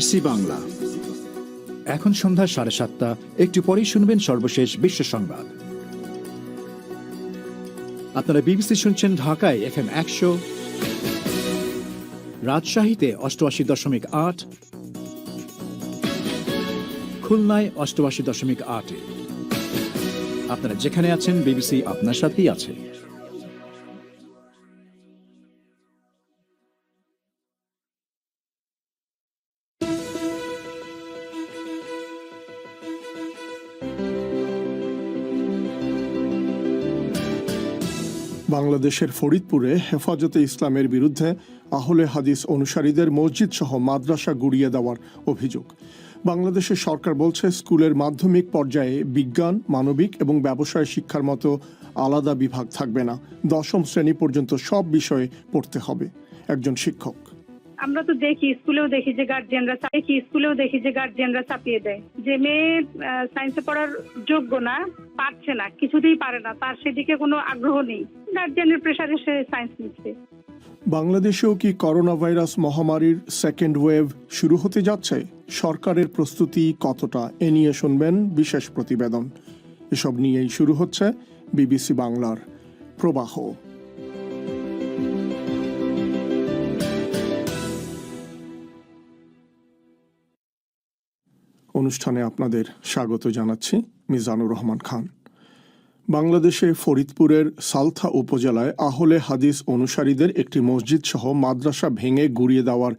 BC Bangla. এখন সন্ধ্যা সাড়ে সাতটা, একটু পরেই শুনবেন সর্বশেষ বিশ্ব সংবাদ। আপনারা বিবিসি শুনছেন ঢাকায় এফ এম একশো, রাজশাহীতে অষ্টআশি দশমিক আট, খুলনায় অষ্টআশি দশমিক আটে। আপনারা যেখানে আছেন, বিবিসি আপনার সাথেই আছে। বাংলাদেশের ফরিদপুরে হেফাজতে ইসলামের বিরুদ্ধে আহলে হাদিস অনুসারীদের মসজিদ সহ মাদ্রাসা গুড়িয়ে দেওয়ার অভিযোগ। বাংলাদেশের সরকার বলছে, স্কুলের মাধ্যমিক পর্যায়ে বিজ্ঞান, মানবিক এবং ব্যবসায় শিক্ষার মতো আলাদা বিভাগ থাকবে না। দশম শ্রেণি পর্যন্ত সব বিষয়ে পড়তে হবে। একজন শিক্ষক। আমরা তো দেখি, স্কুলেও দেখি যে গার্জিয়ানরা দেখি, স্কুলেও দেখি যে গার্জিয়ানরা চাপিয়ে দেয়। যে মেয়ে সায়েন্সে পড়ার যোগ্য না, পারছে না, কিছুতেই পারে না, তার সেদিকে কোনো আগ্রহ নেই। গার্জিয়ানের প্রেশারে সে সায়েন্স নিচ্ছে। বাংলাদেশেও কি করোনা ভাইরাস মহামারীর সেকেন্ড ওয়েভ শুরু হতে যাচ্ছে? সরকারের প্রস্তুতি কতটা এ নিয়ে শুনবেন বিশেষ প্রতিবেদন। এসব নিয়েই শুরু হচ্ছে বিবিসি বাংলার প্রবাহ। অনুষ্ঠানে আপনাদের স্বাগত জানাচ্ছি মিজানুর রহমান খান। বাংলাদেশে ফরিদপুরের সালথা উপজেলায় আহলে হাদিস অনুসারীদের একটি মসজিদ সহ মাদ্রাসা ভেঙে গুড়িয়ে দেওয়ার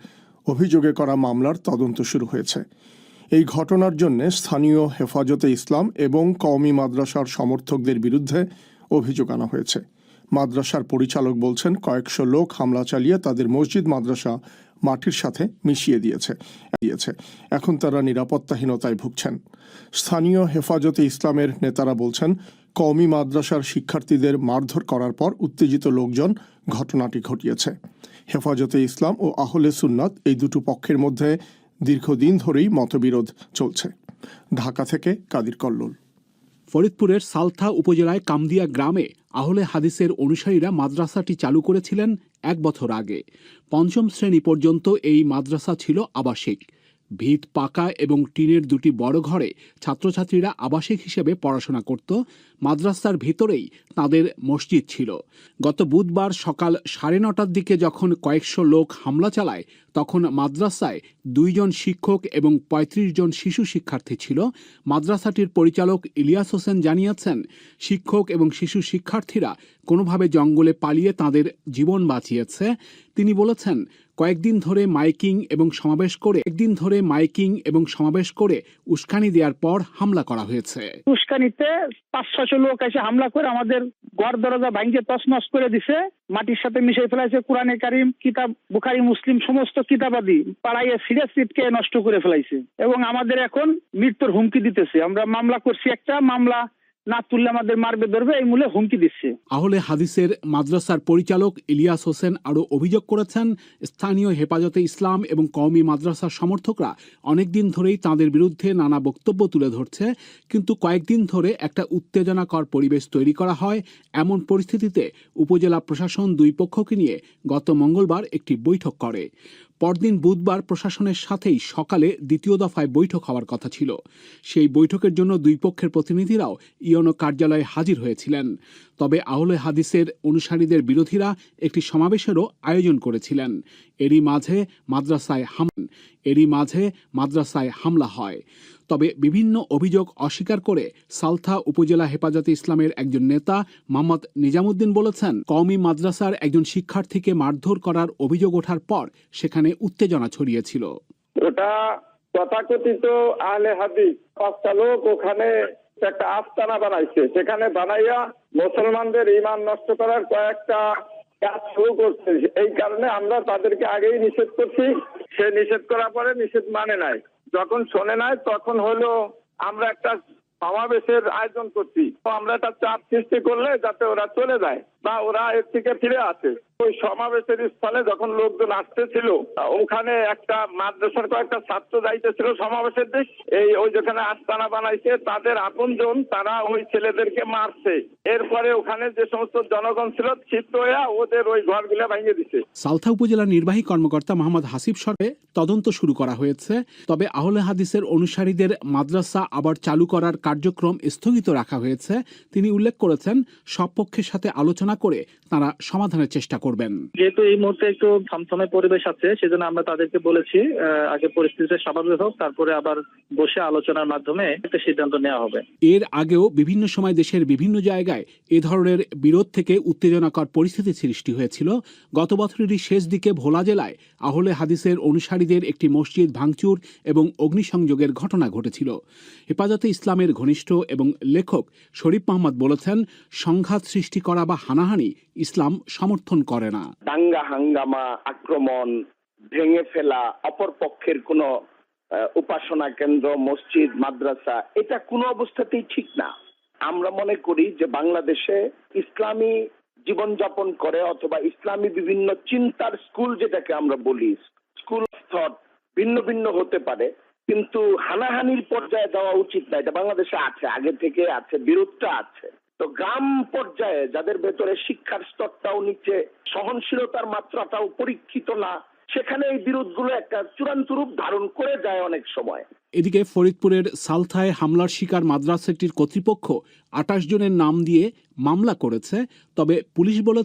অভিযোগে করা মামলার তদন্ত শুরু হয়েছে। এই ঘটনার জন্য স্থানীয় হেফাজতে ইসলাম এবং কওমি মাদ্রাসার সমর্থকদের বিরুদ্ধে অভিযোগ আনা হয়েছে। মাদ্রাসার পরিচালক বলছেন, কয়েকশো লোক হামলা চালিয়ে তাদের মসজিদ, মাদ্রাসা মাটির সাথে মিশিয়ে দিয়েছে দিয়েছে। এখন তারা নিরাপত্তাহীনতায় ভুগছেন। স্থানীয় হেফাজতে ইসলামের নেতারা বলছেন, কওমি মাদ্রাসার শিক্ষার্থীদের মারধর করার পর উত্তেজিত লোকজন ঘটনাটি ঘটিয়েছে। হেফাজতে ইসলাম ও আহলে সুন্নাত এই দুটো পক্ষের মধ্যে দীর্ঘদিন ধরেই মতবিরোধ চলছে। ঢাকা থেকে কাদির কল্লোল। ফরিদপুরের সালথা উপজেলায় কামদিয়া গ্রামে আহলে হাদিসের অনুসারীরা মাদ্রাসাটি চালু করেছিলেন এক বছর আগে। পঞ্চম শ্রেণি পর্যন্ত এই মাদ্রাসা ছিল আবাসিক। ভিত, পাকা এবং টিনের দুটি বড় ঘরে ছাত্রছাত্রীরা আবাসিক হিসেবে পড়াশোনা করত। মাদ্রাসার ভিতরেই তাদের মসজিদ ছিল। গত বুধবার সকাল সাড়ে নটার দিকে যখন কয়েকশো লোক হামলা চালায়, তখন মাদ্রাসায় দুইজন শিক্ষক এবং ৩৫ জন শিশু শিক্ষার্থী ছিল। মাদ্রাসাটির পরিচালক ইলিয়াস হোসেন জানিয়েছেন, শিক্ষক এবং শিশু শিক্ষার্থীরা কোনোভাবে জঙ্গলে পালিয়ে তাদের জীবন বাঁচিয়েছে। তিনি বলেছেন, কয়েকদিন ধরে মাইকিং এবং সমাবেশ করে একদিন ধরে মাইকিং এবং সমাবেশ করে উস্কানি দেওয়ার পর হামলা করা হয়েছে। উস্কানিতে পাঁচ ছশো লোক এসে হামলা করে আমাদের ঘর দরজা ভাঙিয়ে তছনছ করে দিছে। মাটির সাথে মিশে ফেলাইছে কোরআনে কারিম, কিতাব, বুখারি, মুসলিম, সমস্ত কিতাবাদি পাড়াইয়ে সিরিয়াস সিটকে নষ্ট করে ফেলাইছে। এবং আমাদের এখন মৃত্যুর হুমকি দিতেছে। আমরা মামলা করছি একটা, মামলা না তুললে আমাদের মারবে, ধরবে, এই মূলে হুমকি দিচ্ছে। আহলে হাদিসের মাদ্রাসার পরিচালক ইলিয়াস হোসেন আরও অভিযোগ করেছেন, স্থানীয় হেফাজতে ইসলাম এবং কওমি মাদ্রাসার সমর্থকরা অনেকদিন ধরেই তাদের বিরুদ্ধে নানা বক্তব্য তুলে ধরছে, কিন্তু কয়েকদিন ধরে একটা উত্তেজনাকর পরিবেশ তৈরি করা হয় এমন পরিস্থিতিতে উপজেলা প্রশাসন দুই পক্ষকে নিয়ে গত মঙ্গলবার একটি বৈঠক করে। পরদিন বুধবার প্রশাসনের সাথেই সকালে দ্বিতীয় দফায় বৈঠক হওয়ার কথা ছিল। সেই বৈঠকের জন্য দুই পক্ষের প্রতিনিধিরাও ইয়নো কার্যালয়ে হাজির হয়েছিলেন। তবে আহলে হাদিসের অনুসারীদের বিরোধীরা একটি সমাবেশেরও আয়োজন করেছিলেন। এরই মাঝে মাদ্রাসায় হাম, এরই মাঝে মাদ্রাসায় হামলা হয়। তবে বিভিন্ন অভিযোগ অস্বীকার করে সালথা উপজেলা হেফাজতে ইসলামের একজন নেতা মোহাম্মদ নিজামুদ্দিন বলেছেন, কওমি মাদ্রাসার একজন শিক্ষার্থীকে মারধর করার অভিযোগ ওঠার পর সেখানে উত্তেজনা ছড়িয়েছিল। তথাকথিত আহলে হাদিস পাঁচটা লোক ওখানে একটা আস্তানা বানাইছে। সেখানে বানাইয়া মুসলমানদের ইমান নষ্ট করার কয়েকটা কাজ শুরু করছে। এই কারণে আমরা তাদেরকে আগেই নিষেধ করছি। সে নিষেধ করার পরে নিষেধ মানে নাই। যখন শোনে নাই, তখন হলো আমরা একটা সমাবেশের আয়োজন করছি। তো আমরা একটা চাপ সৃষ্টি করলে যাতে ওরা চলে যায়। বা ওরা এর থেকে ফিরে আসে। ওই সমাবেশের স্থলে যখন লোকজন আসতেছিল, ওখানে একটা মাদ্রাসার কয়েকটা ছাত্র যাইতেছিল সমাবেশের দিক। এই ওই যেখানে আস্তানা বানাইছে, তাদের আপনজন, তারা ওই ছেলেদেরকে মারছে। এরপরে ওখানে যে সমস্ত জনগণ ছিল, ক্ষিপ্ত হয়ে ওদের ওই ঘরগুলো ভেঙে দিছে। সালথা উপজেলার নির্বাহী কর্মকর্তা মোহাম্মদ হাসিব সরে তদন্ত শুরু করা হয়েছে। তবে আহলে হাদিসের অনুসারীদের মাদ্রাসা আবার চালু করার কার্যক্রম স্থগিত রাখা হয়েছে। তিনি উল্লেখ করেছেন, সব পক্ষের সাথে আলোচনা করে তারা সমাধানের চেষ্টা করবেন। যেহেতু এই মুহূর্তে একটু থমথমে পরিবেশ আছে সেজন্য আমরা তাদেরকে বলেছি আগে পরিস্থিতিটা স্বাভাবিক হোক তারপরে আবার বসে আলোচনার মাধ্যমে একটা সিদ্ধান্ত নেওয়া হবে। এর আগেও বিভিন্ন সময় দেশের বিভিন্ন জায়গায় এ ধরনের বিরোধ থেকে উত্তেজনাকর পরিস্থিতি সৃষ্টি হয়েছিল। গত বছরেরই শেষ দিকে ভোলা জেলায় আহলে হাদিসের অনুসারীদের একটি মসজিদ ভাঙচুর এবং অগ্নিসংযোগের ঘটনা ঘটেছিল। হেফাজতে ইসলামের ঘনিষ্ঠ এবং লেখক শরীফ মোহাম্মদ বলেছেন সংঘাত সৃষ্টি করা বা হানাহানি ইসলাম সমর্থন করে না। দাঙ্গা হাঙ্গামা, আক্রমণ, ভেঙে ফেলা, অপর পক্ষের কোনো উপাসনা কেন্দ্র, মসজিদ, মাদ্রাসা, এটা কোনো অবস্থাতেই ঠিক না। আমরা মনে করি যে বাংলাদেশে ইসলামী জীবনযাপন করে অথবা ইসলামী বিভিন্ন চিন্তার স্কুল যেটাকে আমরা বলি, স্কুল থট, ভিন্ন ভিন্ন হতে পারে, কিন্তু হানাহানির পর্যায়ে দেওয়া উচিত না। এটা বাংলাদেশে আছে, আগে থেকে আছে, বিরোধটা আছে। তো গ্রাম পর্যায়ে যাদের ভেতরে শিক্ষার স্তরটাও নিচে, সহনশীলতার মাত্রাটাও পরীক্ষিত না, সেখানে এই বিরোধগুলো একটা চূড়ান্ত রূপ ধারণ করে যায় অনেক সময়। এদিকে ফরিদপুরের সালথায় হামলার শিকার মাদ্রাসাটির কর্তৃপক্ষ আটাশ জনের নাম দিয়ে মামলা করেছে, তবে পুলিশ বলেছে